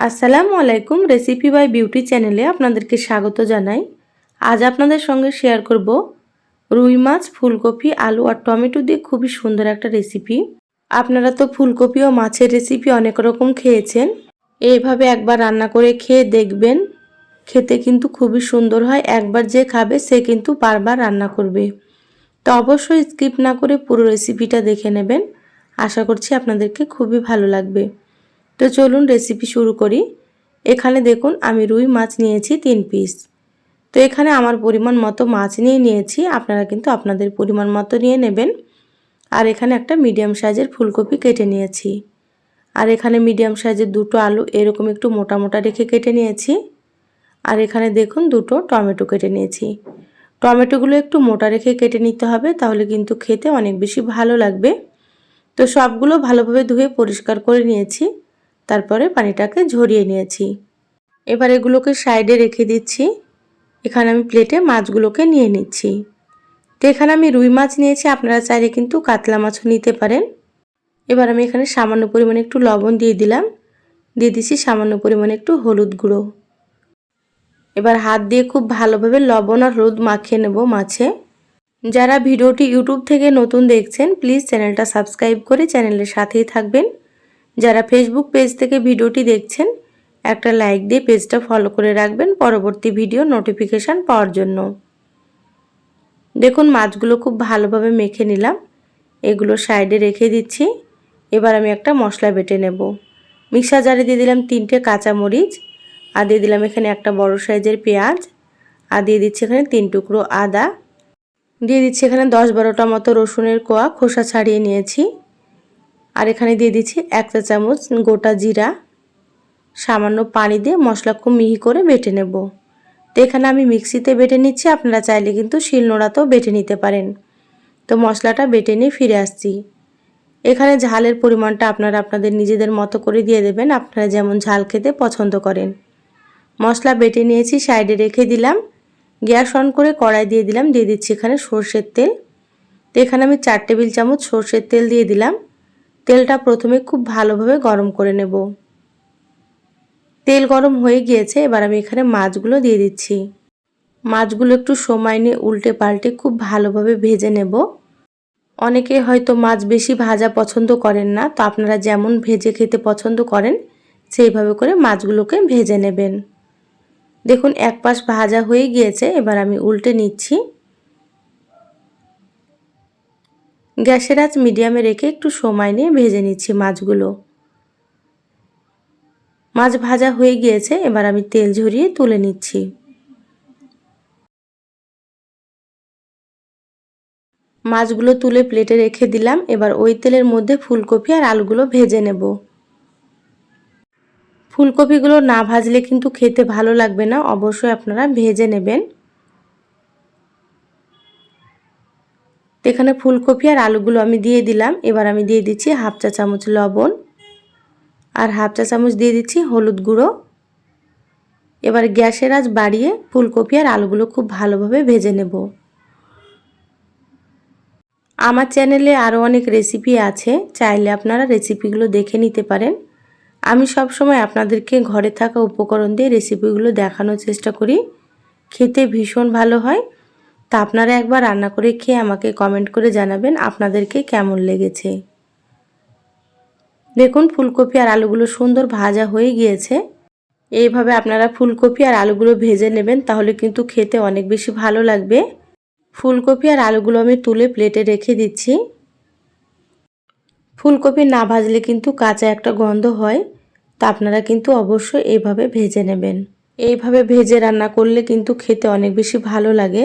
আসসালামু আলাইকুম recipe by beauty চ্যানেলে আপনাদেরকে স্বাগত জানাই। আজ আপনাদের সঙ্গে শেয়ার করব রুই মাছ, ফুলকপি, আলু আর টমেটো দিয়ে খুবই সুন্দর একটা রেসিপি আপনারা তো ফুলকপি ও মাছের রেসিপি অনেক রকম খেয়েছেন। এইভাবে একবার রান্না করে খেয়ে দেখবেন, খেতে কিন্তু খুবই সুন্দর হয়। একবার যে খাবে, সে কিন্তু বারবার রান্না করবে। তো অবশ্যই স্কিপ না করে পুরো রেসিপিটা দেখে নেবেন। আশা করছি আপনাদেরকে খুবই ভালো লাগবে। তো চলুন রেসিপি শুরু করি। এখানে দেখুন, আমি রুই মাছ নিয়েছি তিন পিস তো এখানে আমার পরিমাণ মতো মাছ নিয়ে নিয়েছি। আপনারা কিন্তু আপনাদের পরিমাণ মতো নিয়ে নেবেন। আর এখানে একটা মিডিয়াম সাইজের ফুলকপি কেটে নিয়েছি। আর এখানে মিডিয়াম সাইজের দুটো আলু এরকম একটু মোটা মোটা রেখে কেটে নিয়েছি। আর এখানে দেখুন, দুটো টমেটো কেটে নিয়েছি। টমেটোগুলো একটু মোটা রেখে কেটে নিতে হবে, তাহলে কিন্তু খেতে অনেক বেশি ভালো লাগবে। তো সবগুলো ভালোভাবে ধুয়ে পরিষ্কার করে নিয়েছি। তারপরে পানিটাকে ঝরিয়ে নিয়েছি। এবার এগুলোকে সাইডে রেখে দিচ্ছি। এখানে আমি প্লেটে মাছগুলোকে নিয়ে নিচ্ছি। তো এখানে আমি রুই মাছ নিয়েছি, আপনারা চাইলে কিন্তু কাতলা মাছও নিতে পারেন। এবার আমি এখানে সামান্য পরিমাণে একটু লবণ দিয়ে দিলাম। দিয়ে দিচ্ছি সামান্য পরিমাণে একটু হলুদ গুঁড়ো। এবার হাত দিয়ে খুব ভালোভাবে লবণ আর হলুদ মাখিয়ে নেব মাছে। যারা ভিডিওটি ইউটিউব থেকে নতুন দেখছেন, প্লিজ চ্যানেলটা সাবস্ক্রাইব করে চ্যানেলের সাথেই থাকবেন। যারা ফেসবুক পেজ থেকে ভিডিওটি দেখছেন, একটা লাইক দিয়ে পেজটা ফলো করে রাখবেন পরবর্তী ভিডিও নোটিফিকেশান পাওয়ার জন্য। দেখুন, মাছগুলো খুব ভালোভাবে মেখে নিলাম। এগুলো সাইডে রেখে দিচ্ছি। এবার আমি একটা মশলা বেটে নেব। মিক্সার জারে দিয়ে দিলাম তিনটে কাঁচামরিচ, আর দিয়ে দিলাম এখানে একটা বড় সাইজের পেঁয়াজ, আর দিয়ে দিচ্ছি এখানে তিন টুকরো আদা। দিয়ে দিচ্ছি এখানে দশ বারোটা মতো রসুনের কোয়া, খোসা ছাড়িয়ে নিয়েছি। আর এখানে দিয়ে দিচ্ছি এক চা চামচ গোটা জিরা। সামান্য পানি দিয়ে মশলা খুব মিহি করে বেটে নেব। তো এখানে আমি মিক্সিতে বেটে নিচ্ছি, আপনারা চাইলে কিন্তু শিলনোড়াতেও বেটে নিতে পারেন। তো মশলাটা বেটে নিয়ে ফিরে আসছি। এখানে ঝালের পরিমাণটা আপনারা আপনাদের নিজেদের মতো করে দিয়ে দেবেন, আপনারা যেমন ঝাল খেতে পছন্দ করেন। মশলা বেটে নিয়েছি, সাইডে রেখে দিলাম। গ্যাস অন করে কড়াই দিয়ে দিলাম, দিয়ে দিচ্ছি এখানে সর্ষের তেল। তো এখানে আমি চার টেবিল চামচ সর্ষের তেল দিয়ে দিলাম। তেলটা প্রথমে খুব ভালোভাবে গরম করে নেব। তেল গরম হয়ে গিয়েছে, এবার আমি এখানে মাছগুলো দিয়ে দিচ্ছি। মাছগুলো একটু সময় নিয়ে উল্টে পাল্টে খুব ভালোভাবে ভেজে নেব। অনেকে হয়তো মাছ বেশি ভাজা পছন্দ করেন না, তো আপনারা যেমন ভেজে খেতে পছন্দ করেন, সেইভাবে করে মাছগুলোকে ভেজে নেবেন। দেখুন, এক পাশ ভাজা হয়ে গিয়েছে, এবার আমি উল্টে নিচ্ছি। গ্যাসের আঁচ মিডিয়ামে রেখে একটু সময় নিয়ে ভেজে নিচ্ছি মাছগুলো। মাছ ভাজা হয়ে গিয়েছে, এবার আমি তেল ঝরিয়ে তুলে নিচ্ছি। মাছগুলো তুলে প্লেটে রেখে দিলাম, এবার ওই তেলের মধ্যে ফুলকপি আর আলুগুলো ভেজে নেব। ফুলকপিগুলো না ভাজলে কিন্তু খেতে ভালো লাগবে না, অবশ্যই আপনারা ভেজে নেবেন। তো এখানে ফুলকপি আর আলুগুলো আমি দিয়ে দিলাম। এবার আমি দিয়ে দিচ্ছি হাফ চা চামচ লবণ আর হাফ চা চামচ দিয়ে দিচ্ছি হলুদ গুঁড়ো। এবার গ্যাসের আজ বাড়িয়ে ফুলকপি আর আলুগুলো খুব ভালোভাবে ভেজে নেব। আমার চ্যানেলে আরও অনেক রেসিপি আছে, চাইলে আপনারা রেসিপিগুলো দেখে নিতে পারেন। আমি সব সময় আপনাদেরকে ঘরে থাকা উপকরণ দিয়ে রেসিপিগুলো দেখানোর চেষ্টা করি। খেতে ভীষণ ভালো হয়। তা আপনারা একবার রান্না করে খেয়ে আমাকে কমেন্ট করে জানাবেন আপনাদেরকে কেমন লেগেছে। দেখুন, ফুলকপি আর আলুগুলো সুন্দর ভাজা হয়ে গিয়েছে। এইভাবে আপনারা ফুলকপি আর আলুগুলো ভেজে নেবেন, তাহলে কিন্তু খেতে অনেক বেশি ভালো লাগবে। ফুলকপি আর আলুগুলো আমি তুলে প্লেটে রেখে দিচ্ছি। ফুলকপি না ভাজলে কিন্তু কাঁচা একটা গন্ধ হয়, তা আপনারা কিন্তু অবশ্যই এইভাবে ভেজে নেবেন। এইভাবে ভেজে রান্না করলে কিন্তু খেতে অনেক বেশি ভালো লাগে।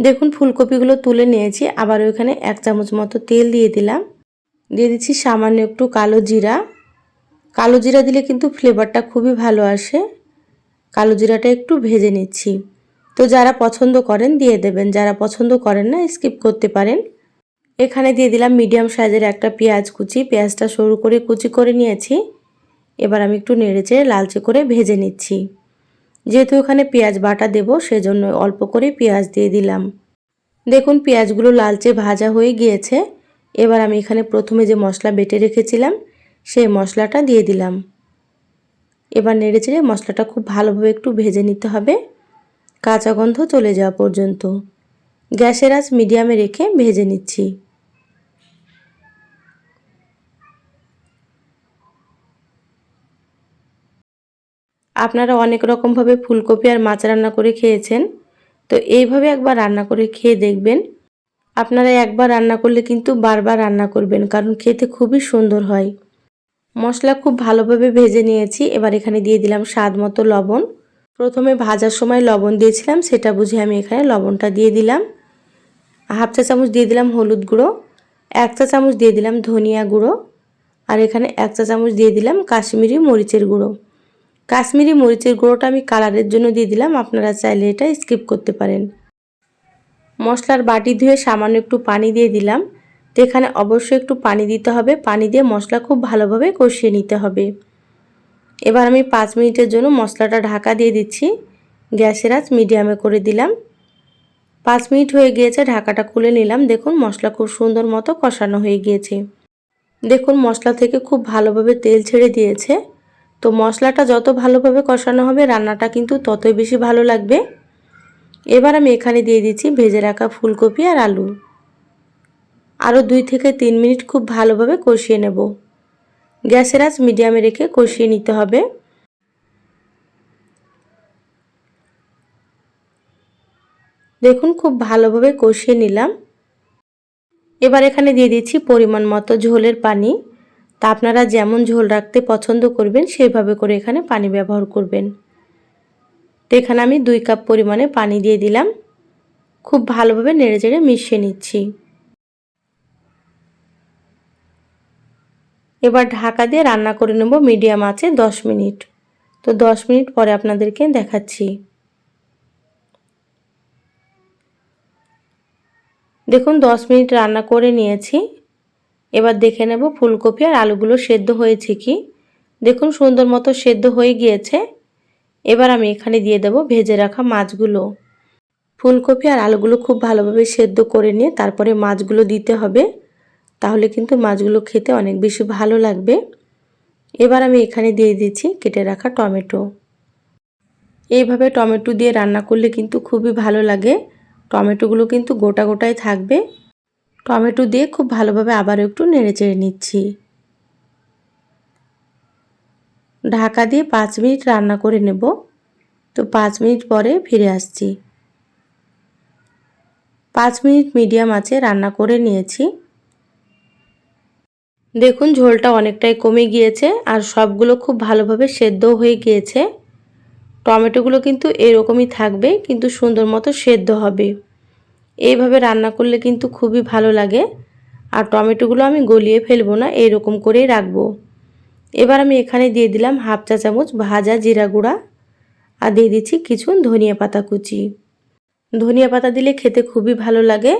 দেখুন, ফুলকপিগুলো তুলে নিয়েছি। আবার ওইখানে এক চামচ মতো তেল দিয়ে দিলাম। দিয়ে দিচ্ছি সামান্য একটু কালো জিরা। কালো জিরা দিলে কিন্তু ফ্লেভারটা খুবই ভালো আসে। কালো জিরাটা একটু ভেজে নিচ্ছি। তো যারা পছন্দ করেন, দিয়ে দেবেন। যারা পছন্দ করেন না স্কিপ করতে পারেন। এখানে দিয়ে দিলাম মিডিয়াম সাইজের একটা পেঁয়াজ কুচি। পেঁয়াজটা সরু করে কুচি করে নিয়েছি। এবার আমি একটু নেড়েচে লালচে করে ভেজে নিচ্ছি। যেহেতু এখানে পেঁয়াজ বাটা দেব, সেজন্য অল্প করে পেঁয়াজ দিয়ে দিলাম। দেখুন, পেঁয়াজগুলো লালচে ভাজা হয়ে গিয়েছে। এবার আমি এখানে প্রথমে যে মশলা বেটে রেখেছিলাম, সেই মশলাটা দিয়ে দিলাম। এবার নেড়ে চেড়ে মশলাটা খুব ভালোভাবে একটু ভেজে নিতে হবে। কাঁচা গন্ধ চলে যাওয়া পর্যন্ত। গ্যাসের আঁচ মিডিয়ামে রেখে ভেজে নিচ্ছি। আপনারা অনেক রকমভাবে ফুলকপি আর মাছ রান্না করে খেয়েছেন। তো এইভাবে একবার রান্না করে খেয়ে দেখবেন। আপনারা একবার রান্না করলে কিন্তু বারবার রান্না করবেন, কারণ খেতে খুবই সুন্দর হয়। মশলা খুব ভালোভাবে ভেজে নিয়েছি, এবার এখানে দিয়ে দিলাম স্বাদ মতো লবণ। প্রথমে ভাজার সময় লবণ দিয়েছিলাম, সেটা বুঝে আমি এখানে লবণটা দিয়ে দিলাম। হাফ চা চামচ দিয়ে দিলাম হলুদ গুঁড়ো, এক চা চামচ দিয়ে দিলাম ধনিয়া গুঁড়ো, আর এখানে এক চা চামচ দিয়ে দিলাম কাশ্মীরি মরিচের গুঁড়ো। কাশ্মীরি মরিচের গুঁড়োটা আমি কালারের জন্য দিয়ে দিলাম। আপনারা চাইলে এটা স্কিপ করতে পারেন। মশলার বাটি ধুয়ে সামান্য একটু পানি দিয়ে দিলাম। তো এখানে অবশ্যই একটু পানি দিতে হবে। পানি দিয়ে মশলা খুব ভালোভাবে কষিয়ে নিতে হবে। এবার আমি পাঁচ মিনিটের জন্য মশলাটা ঢাকা দিয়ে দিচ্ছি। গ্যাসের আঁচ মিডিয়ামে করে দিলাম। পাঁচ মিনিট হয়ে গিয়েছে, ঢাকাটা খুলে নিলাম। দেখুন, মশলা খুব সুন্দর মতো কষানো হয়ে গিয়েছে। দেখুন, মশলা থেকে খুব ভালোভাবে তেল ছেড়ে দিয়েছে। তো মশলাটা যত ভালোভাবে কষানো হবে, রান্নাটা কিন্তু ততই বেশি ভালো লাগবে। এবার আমি এখানে দিয়ে দিচ্ছি ভেজে রাখা ফুলকপি আর আলু। আরও দুই থেকে তিন মিনিট খুব ভালোভাবে কষিয়ে নেব। গ্যাসের আঁচ মিডিয়ামে রেখে কষিয়ে নিতে হবে। দেখুন, খুব ভালোভাবে কষিয়ে নিলাম। এবার এখানে দিয়ে দিচ্ছি পরিমাণ মতো ঝোলের পানি। তা আপনারা যেমন ঝোল রাখতে পছন্দ করবেন, সেইভাবে করে এখানে পানি ব্যবহার করবেন। তো এখানে আমি দুই কাপ পরিমাণে পানি দিয়ে দিলাম। খুব ভালোভাবে নেড়ে চেড়ে মিশিয়ে নিচ্ছি। এবার ঢাকা দিয়ে রান্না করে নেব মিডিয়াম আছে দশ মিনিট। তো দশ মিনিট পরে আপনাদেরকে দেখাচ্ছি। দেখুন, দশ মিনিট রান্না করে নিয়েছি। এবার দেখে নেব ফুলকপি আর আলুগুলো সেদ্ধ হয়েছে কি। দেখুন সুন্দর মতো সেদ্ধ হয়ে গিয়েছে। এবার আমি এখানে দিয়ে দেব ভেজে রাখা মাছগুলো। ফুলকপি আর আলুগুলো খুব ভালোভাবে সেদ্ধ করে নিয়ে তারপরে মাছগুলো দিতে হবে। তাহলে কিন্তু মাছগুলো খেতে অনেক বেশি ভালো লাগবে। এবার আমি এখানে দিয়ে দিচ্ছি কেটে রাখা টমেটো। এইভাবে টমেটো দিয়ে রান্না করলে কিন্তু খুবই ভালো লাগে। টমেটোগুলো কিন্তু গোটা গোটাই থাকবে। টমেটো দিয়ে খুব ভালোভাবে আবারও একটু নেড়ে চেড়ে নিচ্ছি। ঢাকা দিয়ে পাঁচ মিনিট রান্না করে নেব। তো পাঁচ মিনিট পরে ফিরে আসছি। পাঁচ মিনিট মিডিয়াম আছে রান্না করে নিয়েছি। দেখুন, ঝোলটা অনেকটাই কমে গিয়েছে আর সবগুলো খুব ভালোভাবে সেদ্ধ হয়ে গিয়েছে। টমেটোগুলো কিন্তু এরকমই থাকবে, কিন্তু সুন্দর মতো সেদ্ধ হবে। এইভাবে রান্না করলে কিন্তু খুবই ভালো লাগে। আর টমেটোগুলো আমি গলিয়ে ফেলব না এরকম করেই রাখব। এবার আমি এখানে দিয়ে দিলাম হাফ চা চামচ ভাজা জিরা গুঁড়া আর দিয়ে দিচ্ছি কিছু ধনিয়া পাতা কুচি। ধনিয়া পাতা দিলে খেতে খুবই ভালো লাগে।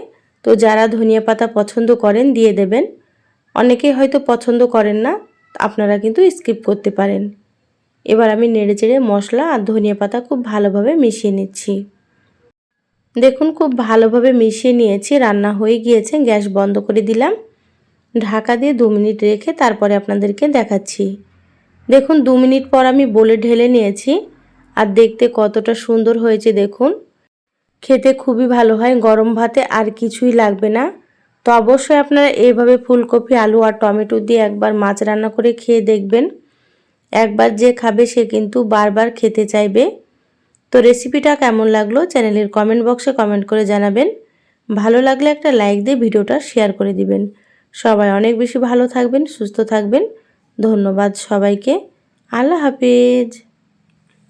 তো যারা ধনিয়া পাতা পছন্দ করেন দিয়ে দেবেন। অনেকেই হয়তো পছন্দ করেন না, আপনারা কিন্তু স্কিপ করতে পারেন। এবার আমি নেড়ে চেড়ে মশলা আর ধনিয়া পাতা খুব ভালোভাবে মিশিয়ে নিচ্ছি। দেখুন, খুব ভালোভাবে মিশিয়ে নিয়েছি, রান্না হয়ে গিয়েছে, গ্যাস বন্ধ করে দিলাম। ঢাকা দিয়ে দু মিনিট রেখে তারপরে আপনাদেরকে দেখাচ্ছি। দেখুন, দু মিনিট পর আমি বলে ঢেলে নিয়েছি, আর দেখতে কতটা সুন্দর হয়েছে, দেখুন। খেতে খুবই ভালো হয়, গরম ভাতে আর কিছুই লাগবে না। তো অবশ্যই আপনারা এইভাবে ফুলকপি, আলু আর টমেটো দিয়ে একবার মাছ রান্না করে খেয়ে দেখবেন। একবার যে খাবে, সে কিন্তু বারবার খেতে চাইবে। তো রেসিপিটা কেমন লাগল চ্যানেলের কমেন্ট বক্সে কমেন্ট করে জানাবেন। ভালো লাগলে একটা লাইক দিয়ে ভিডিওটা শেয়ার করে দিবেন। সবাই অনেক বেশি ভালো থাকবেন, সুস্থ থাকবেন। ধন্যবাদ সবাইকে। আল্লাহ হাফিজ।